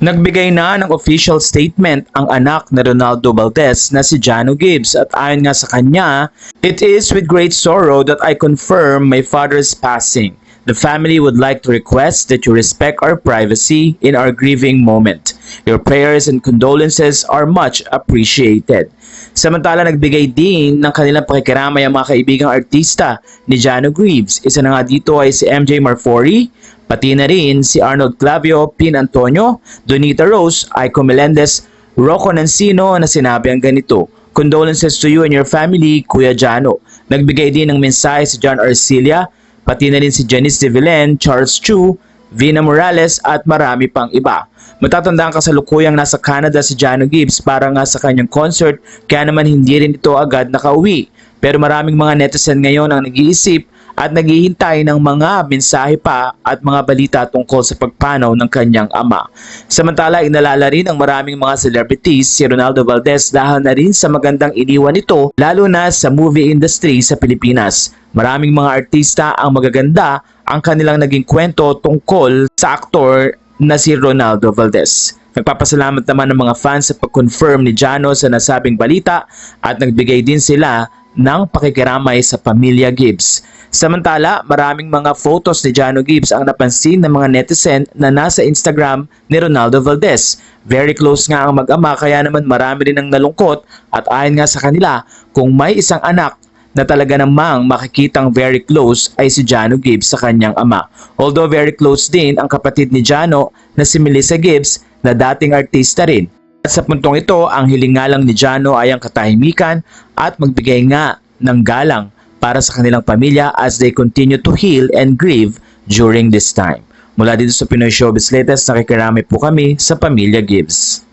Nagbigay na ng official statement ang anak na Ronaldo Valdez na si Jano Gibbs at ayon nga sa kanya, It is with great sorrow that I confirm my father's passing. The family would like to request that you respect our privacy in our grieving moment. Your prayers and condolences are much appreciated. Samantala nagbigay din ng kanilang pakikiramay ang mga kaibigang artista ni Jano Greaves. Isa na nga dito ay si MJ Marfori, pati na rin si Arnold Clavio, Pin Antonio, Donita Rose, Aiko Melendez, Rocco Nancino na sinabi ang ganito. Condolences to you and your family, Kuya Jano. Nagbigay din ng mensahe si John Arcilia, pati na rin si Janice de Villen, Charles Chu, Vina Morales at marami pang iba. Matatandaan kasalukuyang nasa Canada si Jano Gibbs para nga sa kanyang concert kaya naman hindi rin ito agad nakauwi. Pero maraming mga netizen ngayon ang nag-iisip at naghihintay ng mga mensahe pa at mga balita tungkol sa pagpanaw ng kanyang ama. Samantala, inalala rin ng maraming mga celebrities si Ronaldo Valdez dahil na rin sa magandang iniwan nito lalo na sa movie industry sa Pilipinas. Maraming mga artista ang magaganda ang kanilang naging kwento tungkol sa aktor na si Ronaldo Valdez. Nagpapasalamat naman ng mga fans sa pag-confirm ni Jano sa nasabing balita at nagbigay din sila ng pakikiramay sa pamilya Gibbs. Samantala, maraming mga photos ni Jano Gibbs ang napansin ng mga netizen na nasa Instagram ni Ronaldo Valdez. Very close nga ang mag-ama kaya naman marami rin ang nalungkot at ayon nga sa kanila kung may isang anak na talaga namang makikitang very close ay si Jano Gibbs sa kanyang ama. Although very close din ang kapatid ni Jano na si Melissa Gibbs na dating artista rin. At sa puntong ito, ang hiling nga lang ni Jano ay ang katahimikan at magbigay nga ng galang para sa kanilang pamilya as they continue to heal and grieve during this time. Mula dito sa Pinoy Showbiz Latest, nakikiramay po kami sa Pamilya Gibbs.